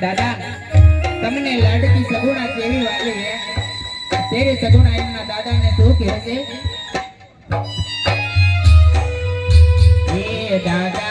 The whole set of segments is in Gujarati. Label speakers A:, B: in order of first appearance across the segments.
A: દાદા, તમને લાડકી સગુણા કેવી વાલી હે? તેરી સગુણા એમના દાદાને શું કહેશે એ દાદા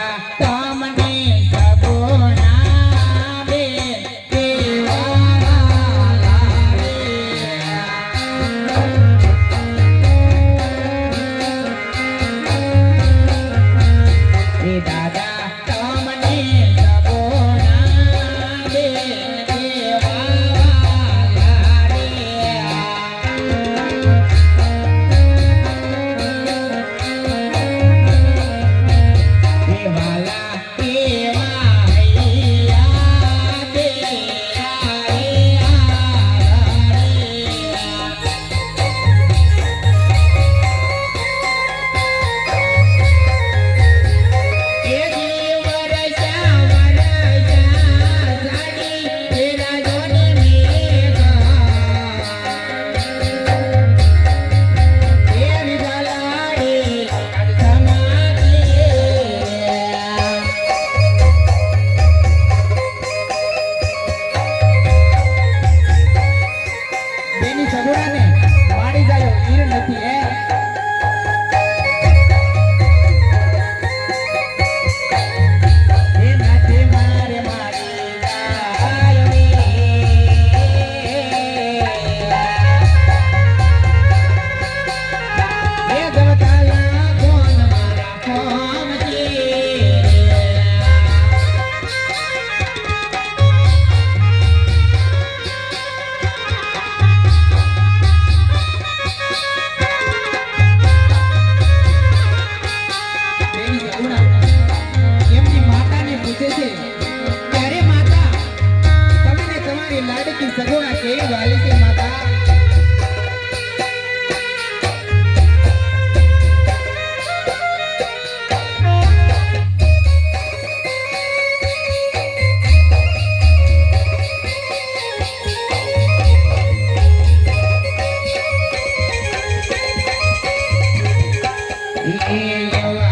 A: Yeah.